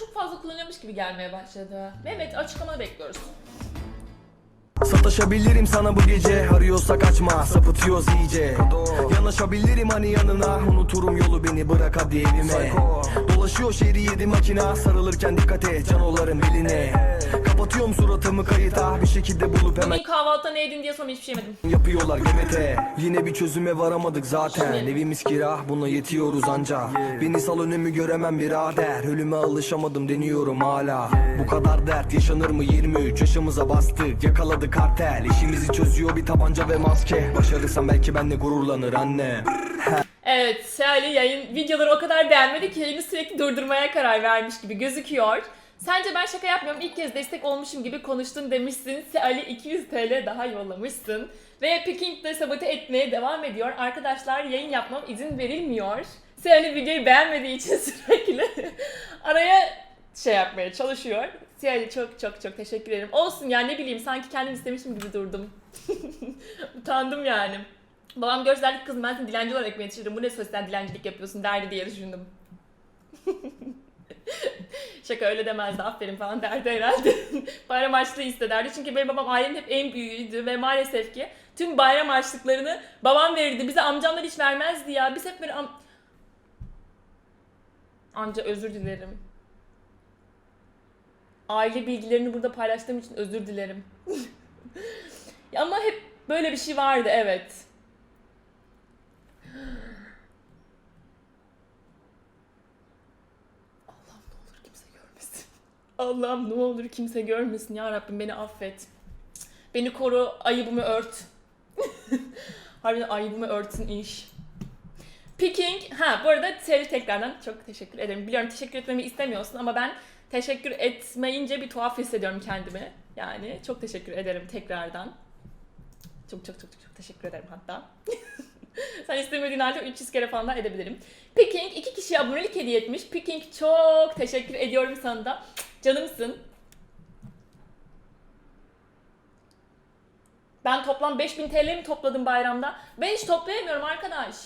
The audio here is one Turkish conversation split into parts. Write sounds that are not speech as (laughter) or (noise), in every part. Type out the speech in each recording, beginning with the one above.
çok fazla kullanıyormuş gibi gelmeye başladı. Mehmet açıklama bekliyoruz. Sataşabilirim sana bu gece. Arıyorsak açma sapıtıyoruz iyice. Yanaşabilirim hani yanına. Unuturum yolu beni bırak hadi evime. Dolaşıyor şehri yedi makina Sarılırken dikkat et canoların beline Kapatıyorum suratımı kayıta. Bir şekilde bulup hemen Bugün kahvaltıda ne yedin diye sonra hiçbir şey yemedim. yapıyorlar GBT Yine bir çözüme varamadık zaten. Evimiz kira buna yetiyoruz anca. Beni sal önümü göremem birader. Ölüme alışamadım deniyorum hala. Bu kadar dert yaşanır mı? 23 yaşımıza bastık. Yakaladı kartel. İşimizi çözüyor bir tabanca ve maske. Başarırsam belki benle gururlanır anne. Evet, Seali yayın videoları o kadar beğenmedi ki yayını sürekli durdurmaya karar vermiş gibi gözüküyor. Sence ben şaka yapmıyorum ilk kez destek olmuşum gibi konuştun demişsin. Seali 200 TL daha yollamışsın. Ve Peking de sabote etmeye devam ediyor. Arkadaşlar yayın yapmam izin verilmiyor. Seali videoyu beğenmediği için (laughs) sürekli araya şey yapmaya çalışıyor. Seali çok çok çok teşekkür ederim. Olsun ya ne bileyim sanki kendim istemişim gibi durdum. (laughs) Utandım yani. Babam ki kızım ben seni dilenci olarak mı yetiştirdim? Bu ne sosyal dilencilik yapıyorsun derdi diye düşündüm. (laughs) Şaka öyle demezdi aferin falan derdi herhalde. (laughs) bayram harçlığı istederdi. Çünkü benim babam ailenin hep en büyüğüydü ve maalesef ki tüm bayram harçlıklarını babam verirdi. Bize amcamlar hiç vermezdi ya. Biz hep böyle am... Amca özür dilerim. Aile bilgilerini burada paylaştığım için özür dilerim. (laughs) Ama hep böyle bir şey vardı evet. Allah'ım ne olur kimse görmesin. Allah'ım ne olur kimse görmesin ya Rabbim beni affet. Beni koru, ayıbımı ört. (laughs) Harbiden ayıbımı örtsün iş. Picking, ha bu arada Seri tekrardan çok teşekkür ederim. Biliyorum teşekkür etmemi istemiyorsun ama ben teşekkür etmeyince bir tuhaf hissediyorum kendimi. Yani çok teşekkür ederim tekrardan. Çok çok çok çok teşekkür ederim hatta. (laughs) Sen istemediğin halde 300 kere falan da edebilirim. Picking iki kişiye abonelik hediye etmiş. Picking çok teşekkür ediyorum sana da. Canımsın. Ben toplam 5000 TL mi topladım bayramda? Ben hiç toplayamıyorum arkadaş.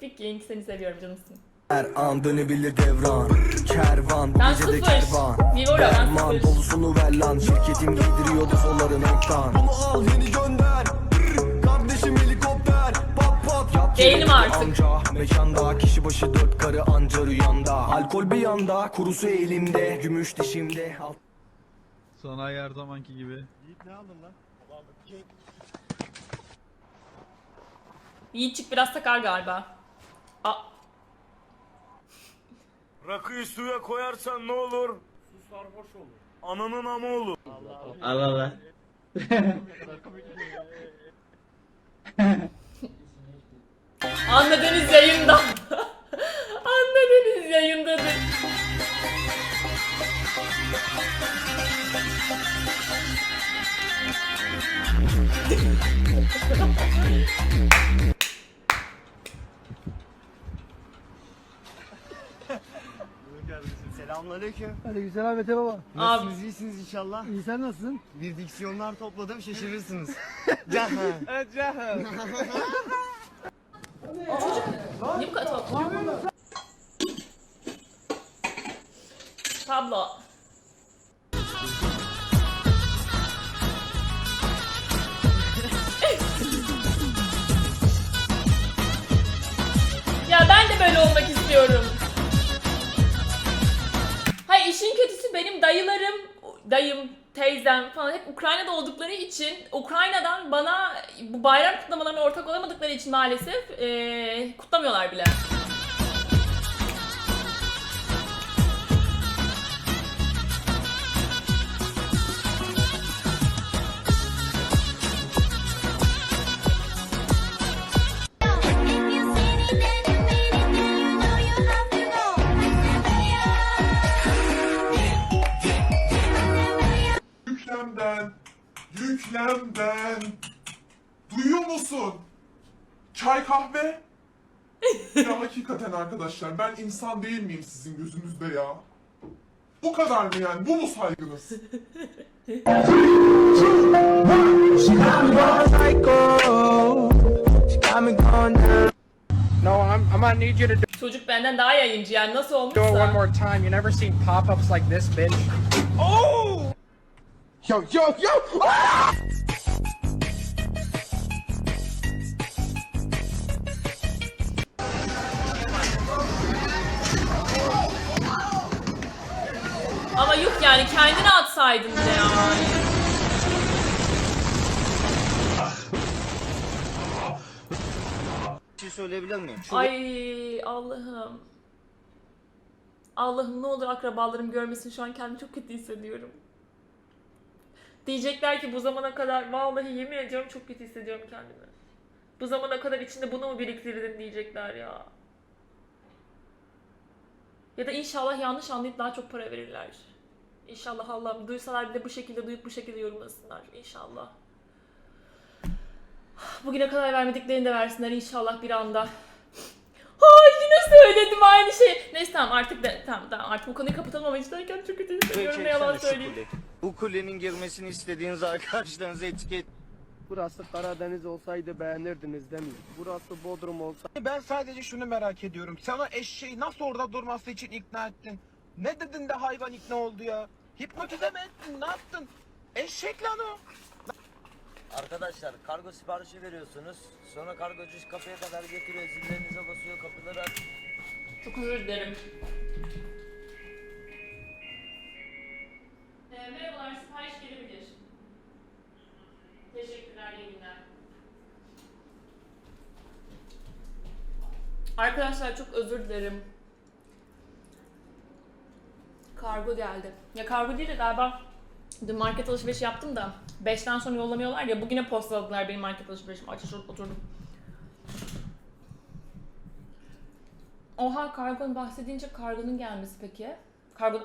Picking seni seviyorum canımsın. Her an dönebilir devran Kervan bu Ben gecede sıfır. kervan Vivora, sıfır. dolusunu ver lan Şirketim giydiriyor defoların ekran Bunu al yeni gönder Değilim artık. Amca mekanda kişi başı dört karı anca rüyanda Alkol bir yanda kurusu elimde Gümüş dişimde Alt Sanayi her zamanki gibi. Yiğitçik biraz takar galiba. Aa, Rakıyı suya koyarsan ne olur? Su sarhoş olur. Ananın amı olur. Allah Allah. (laughs) anladınız yayında. anladınız yayındadır. Selamünaleyküm. Aleykümselam Mete baba. Nasılsınız? iyisiniz inşallah. İyi sen nasılsın? Bir diksiyonlar topladım şaşırırsınız. (laughs) Cahan. (laughs) Kadar tuhaf? Pablo. ya ben de böyle olmak istiyorum. Hayır işin kötüsü benim dayılarım, dayım, teyzem falan hep Ukrayna'da oldukları için Ukrayna'dan bana bu bayram kutlamalarına ortak olamadıkları için maalesef eee, kutlamıyorlar bile. Çay kahve? ya hakikaten arkadaşlar ben insan değil miyim sizin gözünüzde ya? Bu kadar mı yani? Bu mu saygınız? Çocuk benden daha yayıncı yani nasıl Do it one olmuşsa. more time. You never seen pop-ups like this, bitch. Yo yo yo! Ama yok yani kendini atsaydın bile ya. Bir şey söyleyebilir miyim? Şu Ay Allah'ım. Allah'ım ne olur akrabalarım görmesin şu an kendimi çok kötü hissediyorum. Diyecekler ki bu zamana kadar vallahi yemin ediyorum çok kötü hissediyorum kendimi. Bu zamana kadar içinde bunu mu biriktirdin diyecekler ya. Ya da inşallah yanlış anlayıp daha çok para verirler. İnşallah Allah'ım duysalar bile bu şekilde duyup bu şekilde yorumlasınlar. İnşallah. Bugüne kadar vermediklerini de versinler inşallah bir anda. Ay yine söyledim aynı şey. Neyse tamam artık de tamam tamam artık bu konuyu kapatalım ama içteyken çok kötü hissediyorum ne yalan söyleyeyim. Bu kulenin girmesini istediğiniz arkadaşlarınızı etiket. Burası Karadeniz olsaydı beğenirdiniz değil mi? Burası Bodrum olsa Ben sadece şunu merak ediyorum. Sana eşeği nasıl orada durması için ikna ettin? Ne dedin de hayvan ikna oldu ya? Hipnotize mi ettin? Ne yaptın? Eşek lan o. Arkadaşlar kargo siparişi veriyorsunuz. Sonra kargocu kapıya kadar getiriyor. Zillerinize basıyor kapıları aç. Çok özür dilerim. Arkadaşlar çok özür dilerim. Kargo geldi. Ya kargo değil de galiba dün market alışverişi yaptım da 5'ten sonra yollamıyorlar ya bugüne postaladılar benim market alışverişimi. Aç aç oturdum. Oha kargonun bahsedince kargonun gelmesi peki. Kargo...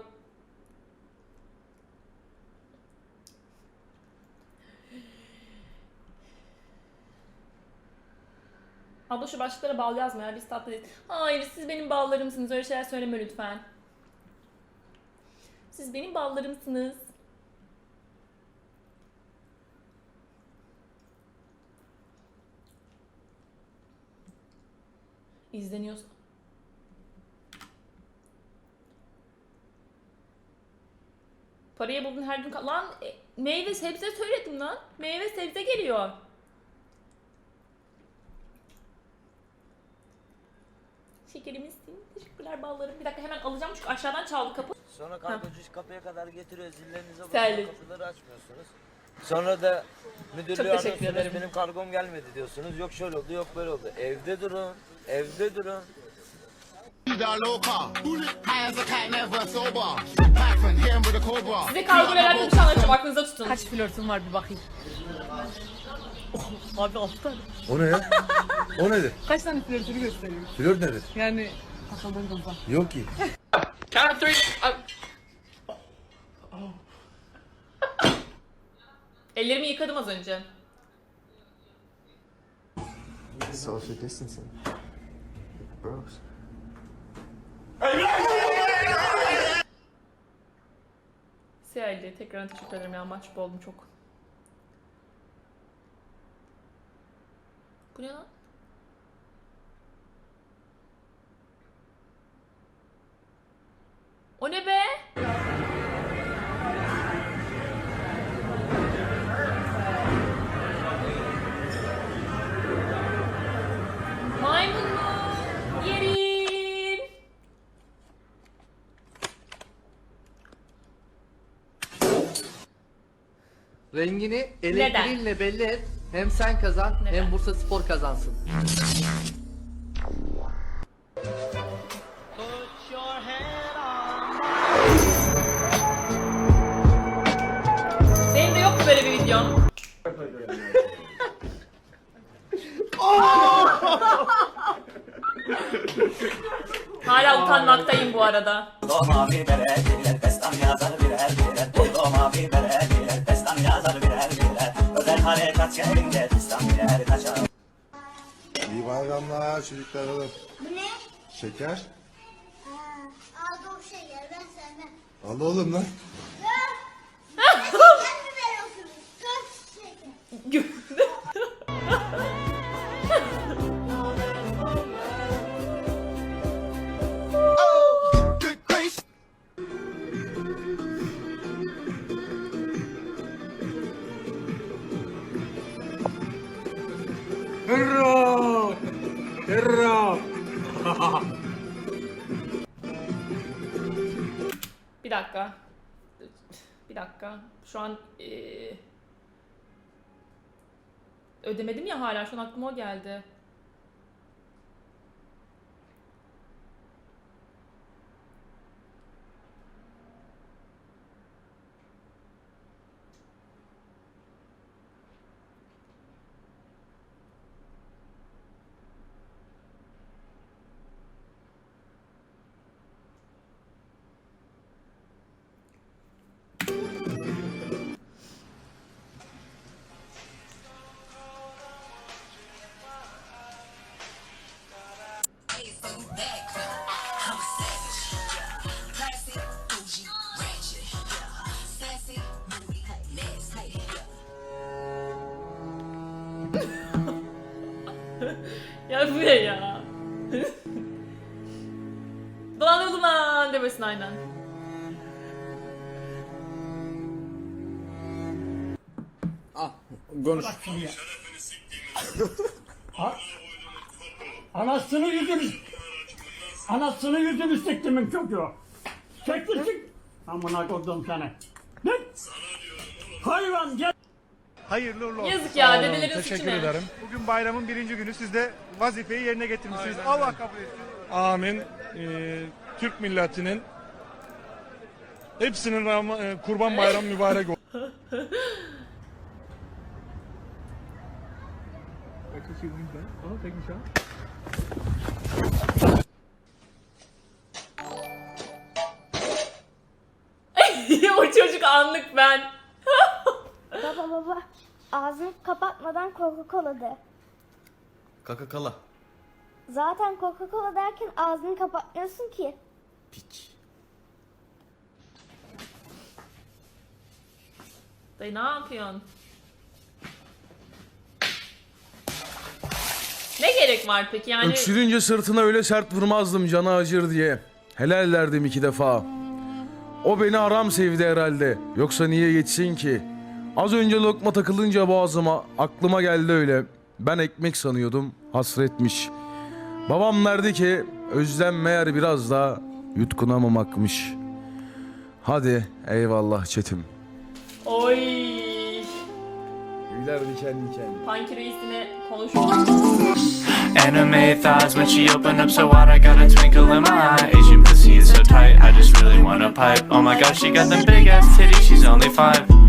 Abla şu başlıklara bal yazma ya biz tatlı değil. Hayır siz benim ballarımsınız öyle şeyler söyleme lütfen. Siz benim ballarımsınız. İzleniyorsa. Parayı buldun her gün. Lan e, meyve sebze söyledim lan. Meyve sebze geliyor. Şekerimizsin. Teşekkürler ballarım. Bir dakika hemen alacağım çünkü aşağıdan çaldı kapı. Sonra kargocu kapıya kadar getiriyor. Zillerinize basıyor. Terlik. Kapıları açmıyorsunuz. Sonra da müdürlüğü Çok teşekkür ederim. Benim kargom gelmedi diyorsunuz. Yok şöyle oldu yok böyle oldu. Evde durun. Evde durun. Size kargo veren bir şey anlatacağım aklınızda tutun. Kaç flörtün var bir bakayım. Abi altı tane. O ne ya? (laughs) O nedir? Kaç tane flörtünü gösteriyor? Flört nedir? Yani kafadan kafa. Yok ki. Count three. Ellerimi yıkadım az önce. social distancing. Bros. CID tekrar teşekkür ederim ya mahcup oldum çok. Bu ne lan? Rengini elektriğinle belli et. Hem sen kazan Neden? hem Bursa Spor kazansın. Senin de yok mu böyle bir videon? (laughs) Hala utanmaktayım bu arada. İyi bayramlar çocuklarım. Bu ne? Şeker. Ha, aldım şeyler ben sevmem. Al oğlum lan. (laughs) Bir dakika. Bir dakika. Şu an eee, ödemedim ya hala. Şu an aklıma o geldi. Ya bu ne ya? Dolandırıldım lan demesin aynen. Anasını yüzünü... Anasını yüzünü siktimin çocuğu. Çekti çık. Amına koydum seni. Git. Hayvan gel. Hayırlı uğurlu olsun. Yazık ya, dedelerin suçu Teşekkür ne? ederim. Bugün bayramın birinci günü. Siz de vazifeyi yerine getirmişsiniz. Allah kabul etsin. Amin. Ee, Türk milletinin hepsinin Ram- e, kurban bayramı (laughs) mübarek olsun. (laughs) o çocuk anlık ben. Ağzını kapatmadan Coca-Cola de. Kaka kala. Zaten Coca-Cola derken ağzını kapatmıyorsun ki. Piç. Dayı ne yapıyorsun? Ne gerek var peki yani? Öksürünce sırtına öyle sert vurmazdım canı acır diye. Helal derdim iki defa. O beni aram sevdi herhalde. Yoksa niye geçsin ki? Az önce lokma takılınca boğazıma aklıma geldi öyle. Ben ekmek sanıyordum hasretmiş. Babam derdi ki özlem meğer biraz da yutkunamamakmış. Hadi eyvallah çetim. Oy. Güler diken diken. Panki reisine. Anime thighs when she open up so wide I got a twinkle in my eye Asian pussy is so tight I just really wanna pipe Oh my gosh she got them big ass titties she's only five